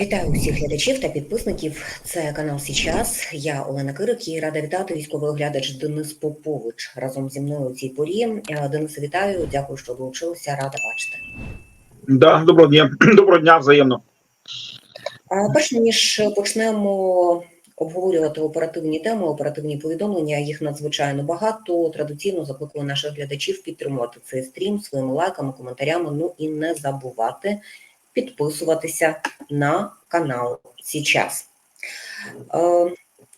Вітаю усіх глядачів та підписників. Це канал Січас. Я Олена Кирик і рада вітати військовий оглядач Денис Попович разом зі мною у цій порі. Е, Денисе, вітаю. Дякую, що долучилися. Рада бачити. Да, доброго дня. Доброго дня взаємно. А перш ніж почнемо обговорювати оперативні теми, оперативні повідомлення, їх надзвичайно багато. Традиційно закликаю наших глядачів підтримувати цей стрім своїми лайками, коментарями. Ну і не забувати підписуватися на канал Січас. Е,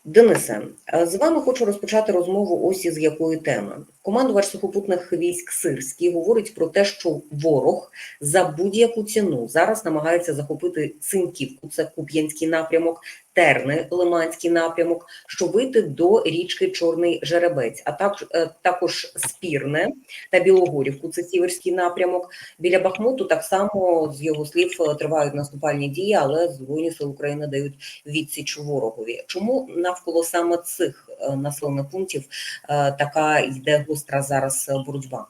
Денисе, е, з вами хочу розпочати розмову ось із якої теми. Командувач сухопутних військ Сирський говорить про те, що ворог за будь-яку ціну зараз намагається захопити Цинківку, це Куп'янський напрямок, Терни, Лиманський напрямок, щоб вийти до річки Чорний Жеребець, а так, е, також Спірне та Білогорівку, це Сіверський напрямок. Біля Бахмуту так само з його слів е, тривають наступальні дії, але Збройні сили України дають відсіч ворогові. Чому навколо саме цих е, населених пунктів така йде гостра зараз боротьба?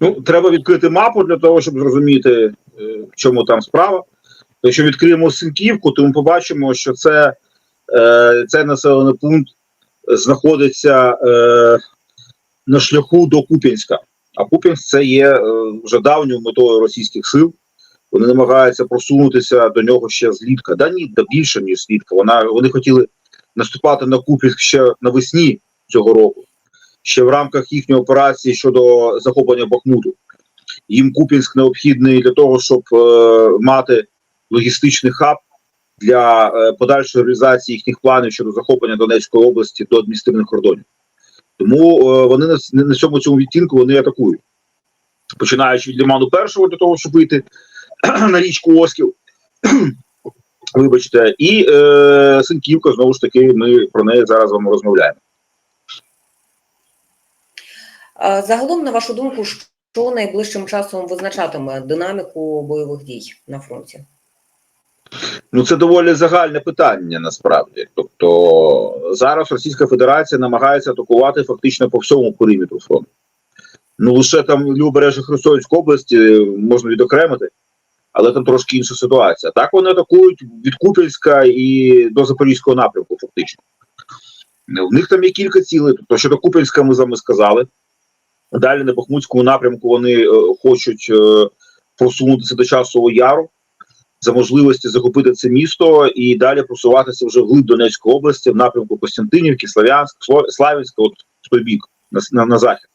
Ну, треба відкрити мапу для того, щоб зрозуміти, в чому там справа. Якщо відкриємо Синківку, то ми побачимо, що це, е, цей населений пункт знаходиться е, на шляху до Куп'янська. А Куп'янськ це є е, вже давньою метою російських сил. Вони намагаються просунутися до нього ще злітка. Да ні, да більше, ніж злітка. Вона, вони хотіли наступати на Куп'янськ ще навесні цього року, ще в рамках їхньої операції щодо захоплення Бахмуту. Їм Куп'янськ необхідний для того, щоб е, мати логістичний хаб для е, подальшої реалізації їхніх планів щодо захоплення Донецької області до адміністративних кордонів. Тому е, вони на, на цьому цьому відтінку вони атакують, починаючи від лиману першого для того, щоб вийти на річку Осків. Вибачте, і е, Синківка, знову ж таки, ми про неї зараз з вами розмовляємо. Загалом, на вашу думку, що найближчим часом визначатиме динаміку бойових дій на фронті? Ну, це доволі загальне питання насправді. Тобто зараз Російська Федерація намагається атакувати фактично по всьому периметру фронту. Ну лише там лівобережжя Херсонської області можна відокремити, але там трошки інша ситуація. Так вони атакують від Купільська і до Запорізького напрямку, фактично. В них там є кілька цілей. Тобто, щодо Купільська, ми з вами сказали. Далі на Бахмутському напрямку вони е, хочуть е, просунутися до часового яру за можливості захопити це місто і далі просуватися вже вглиб Донецької області в напрямку Костянтинівки, Славянськ, Славянська, от той бік на, на, на захід.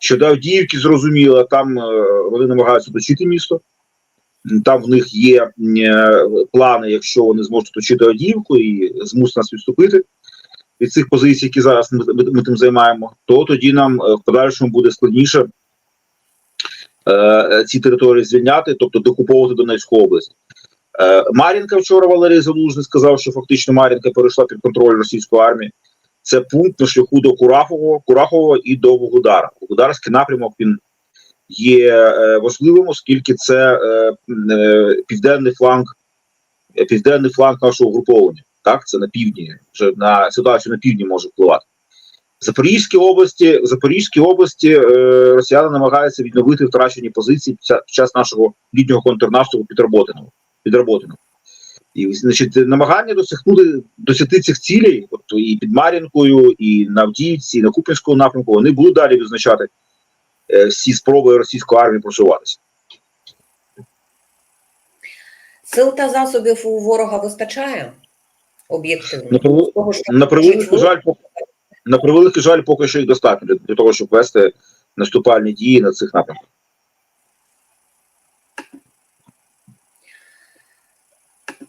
Щодо Авдіївки, зрозуміло, там е, вони намагаються оточити місто. Там в них є е, плани, якщо вони зможуть оточити Авдіївку і змусити нас відступити від цих позицій, які зараз ми, ми, ми тим займаємо, то тоді нам е, в подальшому буде складніше е, ці території звільняти, тобто докуповувати Донецьку область. Е, Мар'їнка вчора Валерій Залужний сказав, що фактично Мар'їнка перейшла під контроль російської армії. Це пункт на шляху до Курахового, Курахового і до Вугледара. Вугледарський напрямок він є е, важливим, оскільки це е, е, південний фланг, е, південний фланг нашого угруповання. Так, це на півдні, вже на ситуацію на півдні може впливати. В Запорізькій області, в Запорізькій області е, росіяни намагаються відновити втрачені позиції під час- нашого літнього контрнаступу під Роботиного. І значить, намагання досягнути досягти цих цілей, от і під Мар'їнкою, і на Авдіївці, і на Куп'янському напрямку, вони будуть далі визначати е, всі спроби російської армії просуватися. Сил та засобів у ворога вистачає об'єктивно. На, превел- на превеликий жаль, на превеликий жаль, поки що їх достатньо для, того, щоб вести наступальні дії на цих напрямках.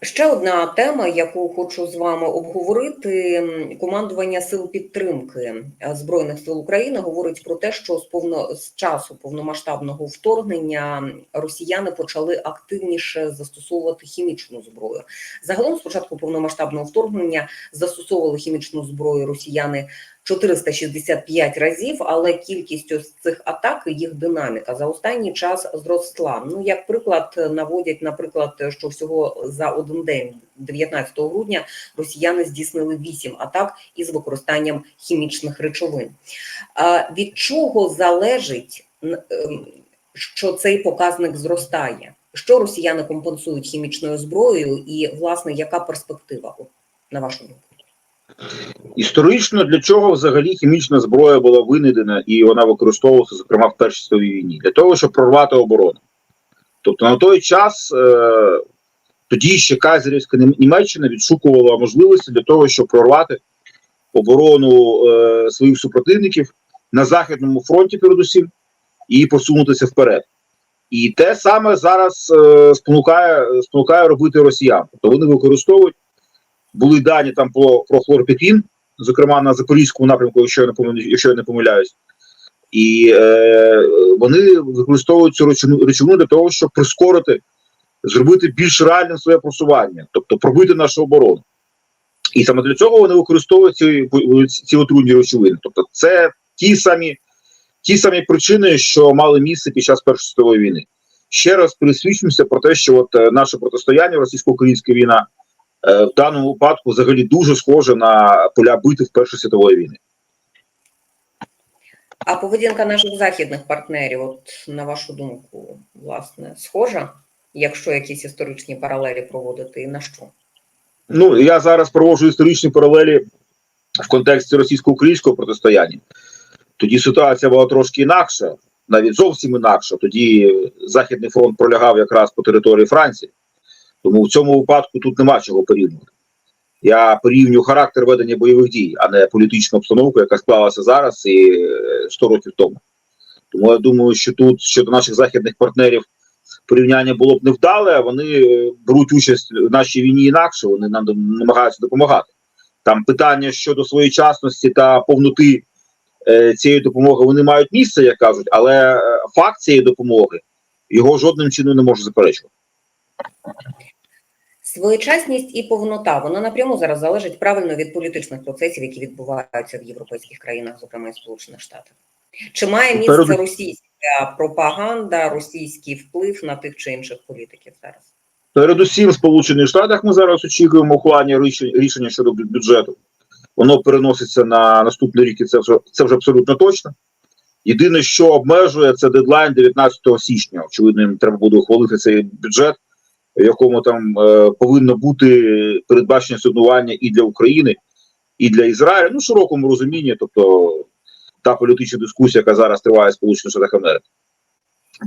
Ще одна тема, яку хочу з вами обговорити. Командування сил підтримки е, збройних сил України говорить про те, що з повно з часу повномасштабного вторгнення росіяни почали активніше застосовувати хімічну зброю. Загалом, з початку повномасштабного вторгнення застосовували хімічну зброю росіяни 465 разів, але кількість ось цих атак, їх динаміка за останній час зросла. Ну, як приклад, наводять, наприклад, що всього за один день, 19 грудня, росіяни здійснили 8 атак із використанням хімічних речовин. Від чого залежить, ем, що цей показник зростає? Що росіяни компенсують хімічною зброєю, і власне яка перспектива на вашу думку? Історично для чого взагалі хімічна зброя була винайдена і вона використовувалася, зокрема, в Першій світовій війні? Для того, щоб прорвати оборону. Тобто на той час е, тоді ще Кайзерівська Німеччина відшукувала можливості для того, щоб прорвати оборону е, своїх супротивників на Західному фронті, передусім, і посунутися вперед. І те саме зараз е, спонукає, спонукає робити росіян. Тобто вони використовують були дані там про, про хлорпепін, зокрема на запорізькому напрямку, якщо я не помиляюсь, якщо я не помиляюсь. І е, вони використовують цю речовину, речовину для того, щоб прискорити, зробити більш реальним своє просування, тобто пробити нашу оборону. І саме для цього вони використовують ці, ці отруйні речовини. Тобто, це ті самі, ті самі причини, що мали місце під час Першої світової війни. Ще раз пересвідчимося про те, що от е, наше протистояння, російсько-українська війна, в даному випадку взагалі дуже схоже на поля битв Першої світової війни. А поведінка наших західних партнерів, от на вашу думку, власне, схожа, якщо якісь історичні паралелі проводити, і на що? Ну я зараз проводжу історичні паралелі в контексті російсько-українського протистояння. Тоді ситуація була трошки інакша, навіть зовсім інакша. Тоді Західний фронт пролягав якраз по території Франції. Тому в цьому випадку тут нема чого порівнювати. Я порівнюю характер ведення бойових дій, а не політичну обстановку, яка склалася зараз і е, 100 років тому. Тому я думаю, що тут щодо наших західних партнерів порівняння було б невдале. Вони е, беруть участь в нашій війні інакше, вони нам намагаються допомагати. Там питання щодо своєчасності та повноти е, цієї допомоги вони мають місце, як кажуть, але е, факт цієї допомоги його жодним чином не може заперечувати. Своєчасність і повнота вона напряму зараз залежить правильно від політичних процесів, які відбуваються в європейських країнах, зокрема і Сполучених Штатах. Чи має місце російська пропаганда, російський вплив на тих чи інших політиків зараз? Передусім, в Сполучених Штатах ми зараз очікуємо ухвалення рішення щодо бюджету. Воно переноситься на наступний рік, і це вже це вже абсолютно точно. Єдине, що обмежує, це дедлайн 19 січня. Очевидно, їм треба буде ухвалити цей бюджет, в якому там е, повинно бути передбачення сигнування і для України, і для Ізраїля. Ну, в широкому розумінні, тобто та політична дискусія, яка зараз триває в Сполучених Штатах Америки.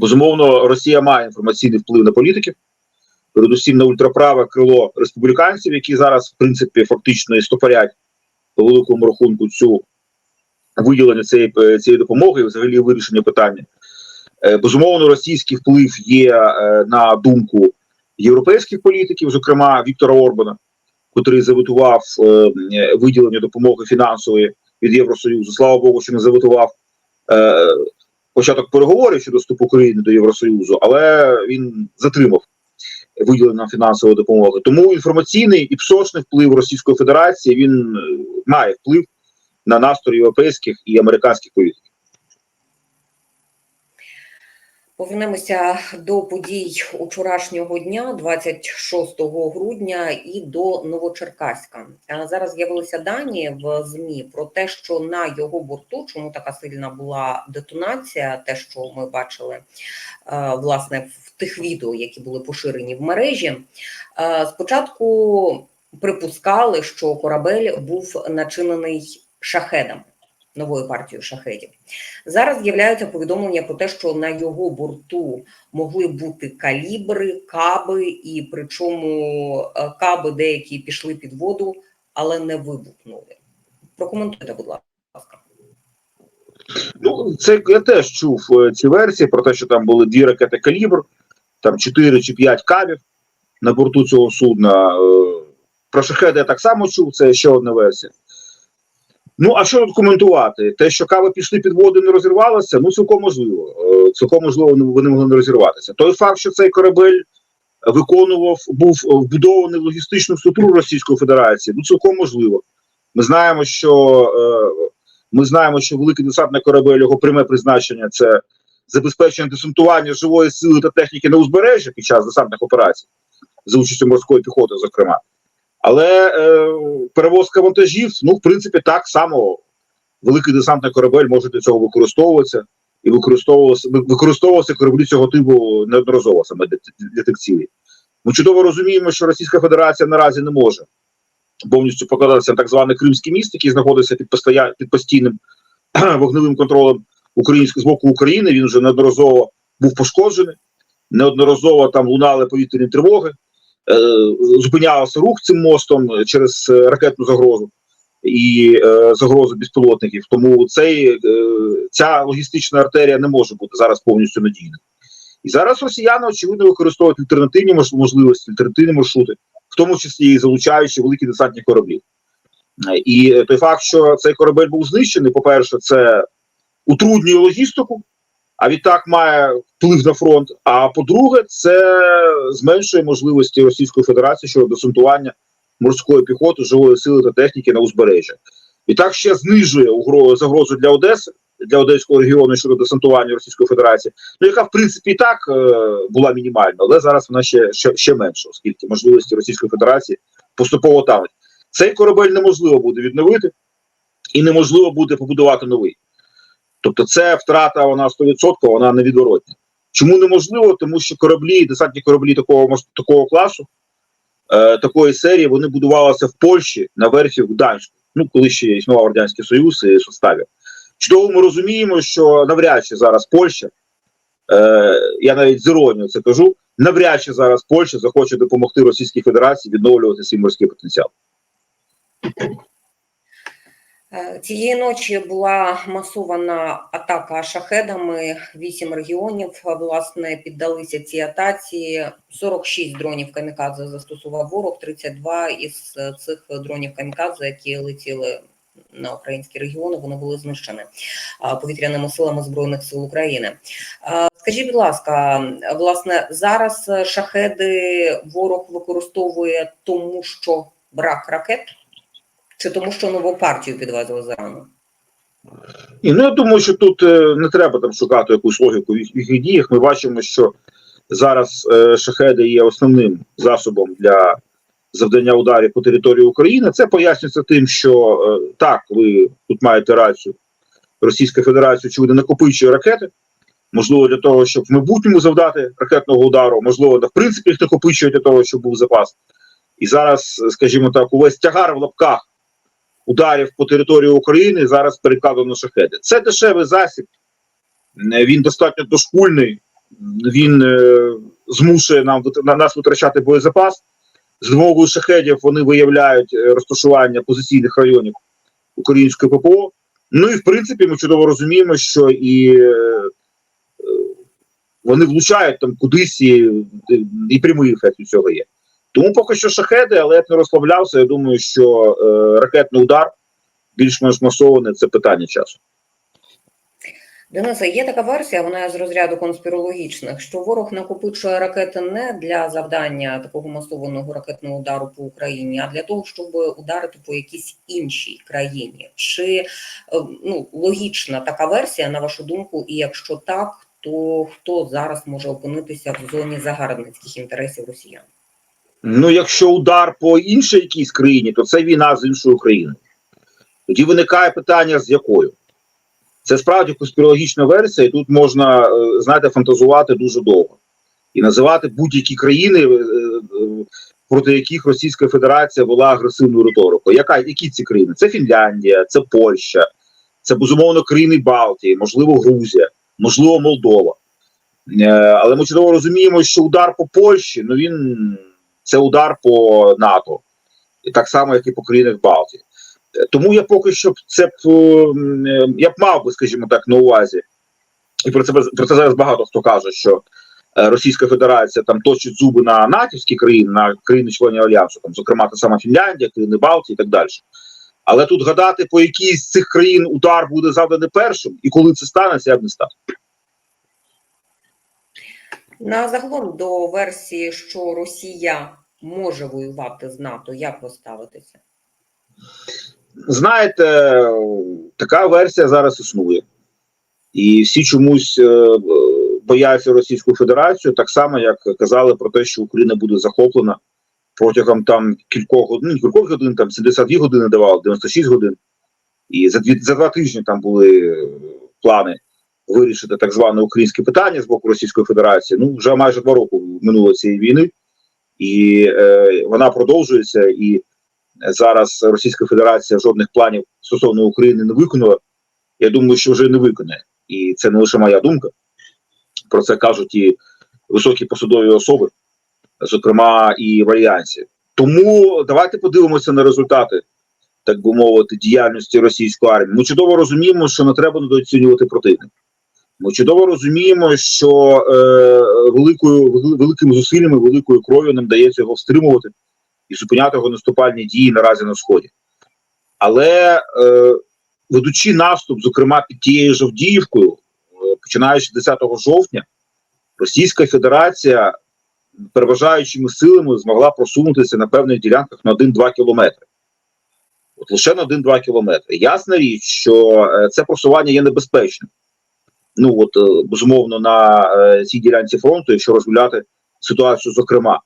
Безумовно, Росія має інформаційний вплив на політиків передусім на ультраправе крило республіканців, які зараз, в принципі, фактично і стопорять по великому рахунку цю виділення цієї, е, цієї допомоги взагалі вирішення питання. Е, Безумовно, російський вплив є е, на думку європейських політиків, зокрема Віктора Орбана, котрий заветував е, е, виділення допомоги фінансової від Євросоюзу. Слава Богу, що не заветував е, початок переговорів щодо вступу України до Євросоюзу, але він затримав виділення фінансової допомоги. Тому інформаційний і псошний вплив Російської Федерації він е, має вплив на настрої європейських і американських політиків. Повернемося до подій учорашнього дня, 26 грудня, і до Новочеркаська. А Зараз з'явилися дані в змі про те, що на його борту, чому така сильна була детонація, те, що ми бачили е, власне в тих відео, які були поширені в мережі. Е, Спочатку припускали, що корабель був начинений шахедами, новою партією шахедів. Зараз з'являються повідомлення про те, що на його борту могли бути калібри, каби, і причому е, каби деякі пішли під воду, але не вибухнули. Прокоментуйте, будь ласка. Ну, це я теж чув е, ці версії про те, що там були дві ракети калібр, там 4 чи 5 кабів на борту цього судна. Е, Про шахеди я так само чув, це ще одна версія. Ну, а що тут коментувати? Те, що кави пішли під воду не розірвалося, ну цілком можливо. Е, Цілком можливо, вони- вони могли не розірватися. Той факт, що цей корабель виконував, був вбудований в логістичну структуру Російської Федерації, ну цілком можливо. Ми знаємо, що е, ми знаємо, що великий десантний корабель його пряме призначення це забезпечення десантування живої сили та техніки на узбережжі під час десантних операцій за участю морської піхоти, зокрема. Але е, перевозка вантажів, ну, в принципі, так само великий десантний корабель може для цього використовуватися. і використовувалося використовувалося кораблі цього типу неодноразово саме для, тих цілей. Ми чудово розуміємо, що Російська Федерація наразі не може повністю покладатися на так званий Кримський міст, який знаходиться під, постоя... під постійним вогневим контролем українського з боку України. Він вже неодноразово був пошкоджений, неодноразово там лунали повітряні тривоги, зупинявся рух цим мостом через е, ракетну загрозу і е, загрозу безпілотників. Тому цей, е, ця логістична артерія не може бути зараз повністю надійною. І зараз росіяни очевидно використовують альтернативні можливості, альтернативні маршрути, в тому числі і залучаючи великі десантні кораблі. Е, І е, той факт, що цей корабель був знищений, по-перше, це утруднює логістику, а відтак має вплив на фронт. А по-друге, це зменшує можливості Російської Федерації щодо десантування морської піхоти, живої сили та техніки на узбережжя. І так ще знижує загрозу для Одеси, для Одеського регіону щодо десантування Російської Федерації, ну яка в принципі і так е, була мінімальна, але зараз вона ще, ще, ще менша, оскільки можливості Російської Федерації поступово тануть. Цей корабель неможливо буде відновити і неможливо буде побудувати новий. Тобто, це втрата вона 100%, вона невідворотна. Чому неможливо? Тому що кораблі, десантні кораблі такого такого класу, е, такої серії, вони будувалися в Польщі на верфі в Гданську, ну коли ще існував Радянський Союз і составі. Чудово ми розуміємо, що навряд чи зараз Польща, е, я навіть з іронією це кажу, навряд чи зараз Польща захоче допомогти Російській Федерації відновлювати свій морський потенціал. Е, Цієї ночі була масована атака шахедами. Вісім регіонів е, власне піддалися цій атаці. 46 дронів камікадзе застосував ворог. 32 із е, цих дронів камікадзе, які летіли на українські регіони, вони були знищені повітряними силами збройних сил України. Скажіть, будь ласка, власне, зараз шахеди ворог використовує тому, що брак ракет. Чи тому, що нову партію підвезли зарано? І ну я думаю, що тут е, не треба там шукати якусь логіку в їх, діях. Ми бачимо, що зараз е, шахеди є основним засобом для завдання ударів по території України. Це пояснюється тим, що е, так, ви тут маєте рацію. Російська Федерація очевидно накопичує ракети. Можливо, для того, щоб в майбутньому завдати ракетного удару, можливо, в принципі їх накопичує для того, щоб був запас. І зараз, скажімо так, увесь тягар в лапках ударів по території України зараз перекладено шахеди. Це дешевий засіб, Е, він достатньо дошкульний, він е, змушує нам на нас витрачати боєзапас. З допомогою шахедів вони виявляють е, розташування позиційних районів української ППО. Ну і в принципі ми чудово розуміємо, що і е, е, вони влучають там кудись, і, і прямий ефект від цього є. Тому поки що шахеди, але я б не розслаблявся. Я думаю, що е, ракетний удар більш-менш масований це питання часу. Денисе, є така версія, вона з розряду конспірологічних, що ворог накопичує ракети не для завдання такого масованого ракетного удару по Україні, а для того, щоб ударити по якійсь іншій країні. Чи е, ну логічна така версія, на вашу думку? І якщо так, то хто зараз може опинитися в зоні загарбницьких інтересів росіян? Ну, якщо удар по іншій якійсь країні, то це війна з іншою країною. Тоді виникає питання, з якою. Це справді конспірологічна версія, і тут можна, е, знаєте, фантазувати дуже довго. І називати будь-які країни, е, е, проти яких Російська Федерація вела агресивну риторику. Яка, які ці країни? Це Фінляндія, це Польща, це безумовно країни Балтії, можливо, Грузія, можливо, Молдова. Але ми чудово розуміємо, що удар по Польщі, ну він це удар по НАТО, так само, як і по країнах Балтії. Тому я поки що це б е, м, е, я б мав би, скажімо так, на увазі, і про це про це зараз багато хто каже, що е, Російська Федерація там точить зуби на натівські країни, на країни-члені альянсу, там, зокрема, та сама Фінляндія, країни Балтії і так далі. Але тут гадати, по якій з цих країн удар буде завданий першим, і коли це станеться, я б не став. На загалом до версії, що Росія може воювати з НАТО, як ви ставитеся? Знаєте, така версія зараз існує. І всі чомусь е, бояться Російську Федерацію, так само, як казали про те, що Україна буде захоплена протягом там кількох годин, ну, кількох годин, там 72 години давали, 96 годин. І за дві за два тижні там були е, плани вирішити так зване українське питання з боку Російської Федерації. Ну вже майже два роки минуло цієї війни, і е, вона продовжується. І зараз Російська Федерація жодних планів стосовно України не виконала. Я думаю, що вже не виконає. І це не лише моя думка. Про це кажуть і високі посадові особи, зокрема і в Альянсі. Тому давайте подивимося на результати, так би мовити, діяльності російської армії. Ми чудово розуміємо, що не треба недооцінювати противника. Ми чудово розуміємо, що е, великою великими зусиллями, великою кров'ю нам дається його стримувати і зупиняти його наступальні дії наразі на сході. Але е, ведучи наступ, зокрема під тією ж Авдіївкою, е, починаючи 10 жовтня, Російська Федерація переважаючими силами змогла просунутися на певних ділянках на 1-2 кілометри. От лише на 1-2 кілометри. Ясна річ, що е, це просування є небезпечним. Ну от е, безумовно на е, цій ділянці фронту, якщо розглядати ситуацію, зокрема.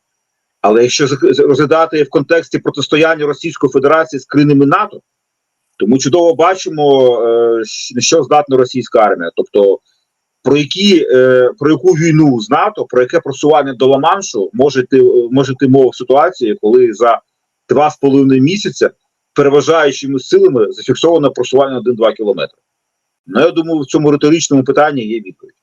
Але якщо розглядати в контексті протистояння Російської Федерації з країнами НАТО, то ми чудово бачимо, е, на що здатна російська армія. Тобто, про які про яку війну з НАТО, про яке просування до Ла-Маншу може йти, може йти мова в ситуації, коли за два з половиною місяця переважаючими силами зафіксовано просування на 1-2 кілометри. Ну, я думаю, в цьому риторичному питанні є відповідь.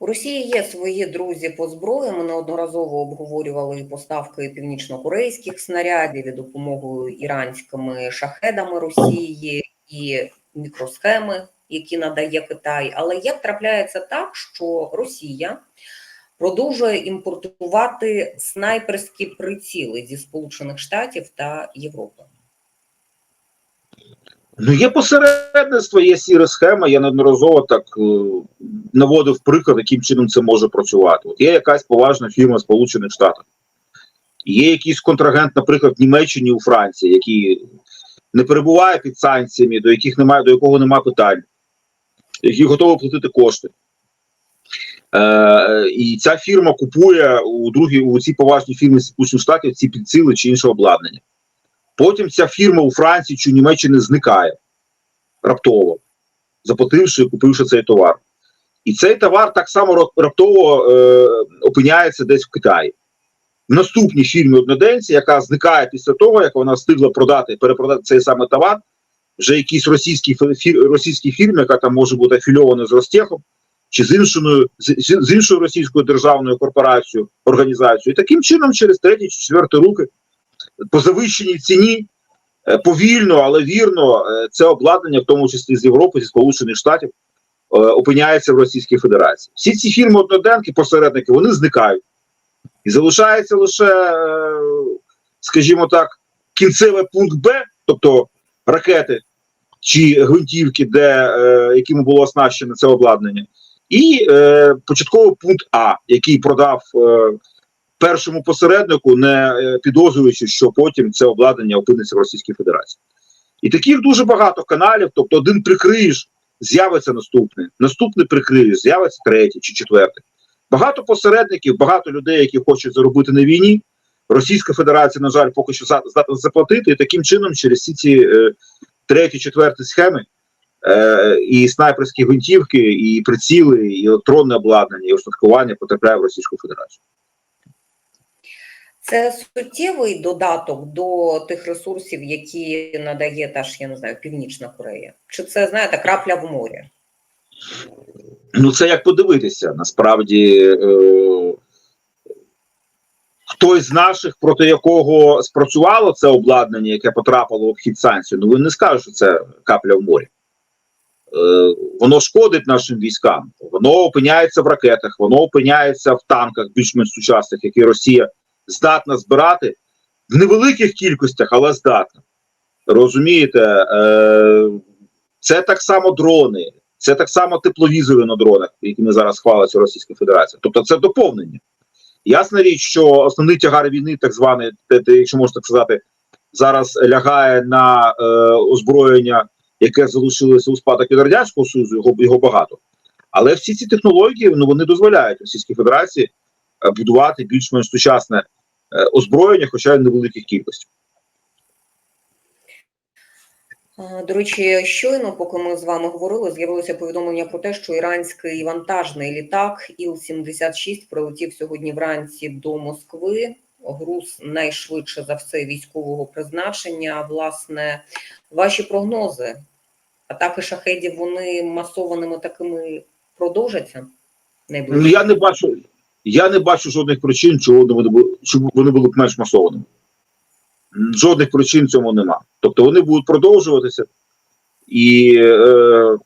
У Росії є свої друзі по зброї. Ми неодноразово обговорювали поставки північно-корейських снарядів, і допомогою іранськими шахедами Росії, і мікросхеми, які надає Китай. Але як трапляється так, що Росія продовжує імпортувати снайперські приціли зі Сполучених Штатів та Європи? Ну, є посередництво, є сіра схема. Я неодноразово так е, наводив приклад, яким чином це може працювати. От є якась поважна фірма Сполучених Штатів. Є якийсь контрагент, наприклад, в Німеччині у Франції, який не перебуває під санкціями, до яких немає, до якого немає питань, який готовий платити кошти. Е, і ця фірма купує у другі у цій поважній фірмі Сполучених Штатів ці підсили чи інше обладнання. Потім ця фірма у Франції чи у Німеччині зникає раптово, заплативши і купивши цей товар. І цей товар так само раптово е, опиняється десь в Китаї. В наступній фірмі одноденці, яка зникає після того, як вона встигла продати перепродати цей саме товар, вже якійсь російській фі- фір, російській фірмі, яка там може бути афільована з Ростехом, чи з іншою, з, з- іншою російською державною корпорацією, організацією. І таким чином, через треті чи четверті руки по завищеній ціні е, повільно, але вірно, е, це обладнання, в тому числі з Європи, зі Сполучених Штатів, е, опиняється в Російській Федерації. Всі ці фірми одноденки, посередники, вони зникають. І залишається лише, скажімо так, кінцевий пункт Б, тобто ракети чи гвинтівки, де, якими було оснащено це обладнання, і початковий пункт А, який продав. Першому посереднику, не е, підозрюючи, що потім це обладнання опиниться в Російській Федерації. І таких дуже багато каналів. Тобто, один прикриєш, з'явиться наступний, наступний прикриєш, з'явиться третій чи четвертий. Багато посередників, багато людей, які хочуть заробити на війні. Російська Федерація, на жаль, поки що здатна заплатити, і таким чином, через всі ці е, треті, четверті схеми. Е, і снайперські гвинтівки, і приціли, і електронне обладнання, і устаткування потрапляє в Російську Федерацію. Це суттєвий додаток до тих ресурсів, які надає та ж, я не знаю, Північна Корея. Чи це, знаєте, крапля в морі? Ну, це як подивитися. Насправді, е, хтось з наших, проти якого спрацювало це обладнання, яке потрапило в обхід санкцій, ну він не скаже, що це капля в морі. Е, воно шкодить нашим військам, воно опиняється в ракетах, воно опиняється в танках більш-менш сучасних, які Росія здатна збирати в невеликих кількостях, але здатна. Розумієте, е, це так само дрони, це так само тепловізори на дронах, якими зараз хвалиться Російська Федерація. Тобто це доповнення. Ясна річ, що основний тягар війни, так званий, якщо можна так сказати, зараз лягає на е, озброєння, яке залишилося у спадок від Радянського Союзу, його, його багато. Але всі ці технології ну, вони дозволяють Російській Федерації е, будувати більш-менш сучасне озброєння, хоча й невеликих кількостях. До речі, щойно, поки ми з вами говорили, з'явилося повідомлення про те, що іранський вантажний літак Іл-76 прилетів сьогодні вранці до Москви. Груз найшвидше за все військового призначення. Власне, ваші прогнози, атаки шахедів, вони масованими такими продовжаться? Ну, я не бачу, я не бачу жодних причин, чого щоб вони були б менш масованими. Жодних причин цьому нема. Тобто вони будуть продовжуватися, і е,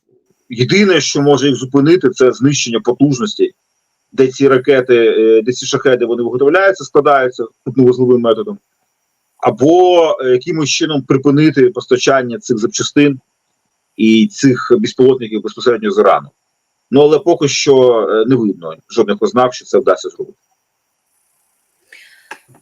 єдине, що може їх зупинити, це знищення потужності, де ці ракети, е, де ці шахеди вони виготовляються, складаються вузловим методом, або е, якимось чином припинити постачання цих запчастин і цих безпілотників безпосередньо з Ірану. Ну але поки що е, не видно жодних ознак, що це вдасться зробити.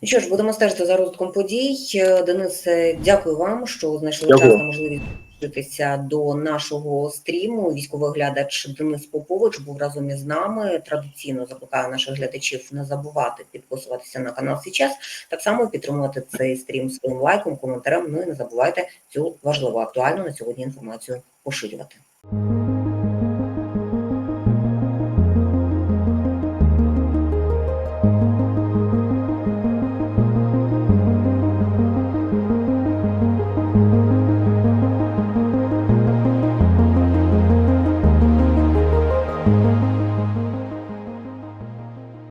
Ну Що ж, будемо стежити за розвитком подій. Е, Денисе, дякую вам, що знайшли Дякую. час та можливість долучитися до нашого стріму. Військовий глядач Денис Попович був разом із нами. Традиційно закликаю наших глядачів не забувати підписуватися на канал Січас. Так само підтримувати цей стрім своїм лайком, коментарем. Ну і не забувайте цю важливу актуальну на сьогодні інформацію поширювати.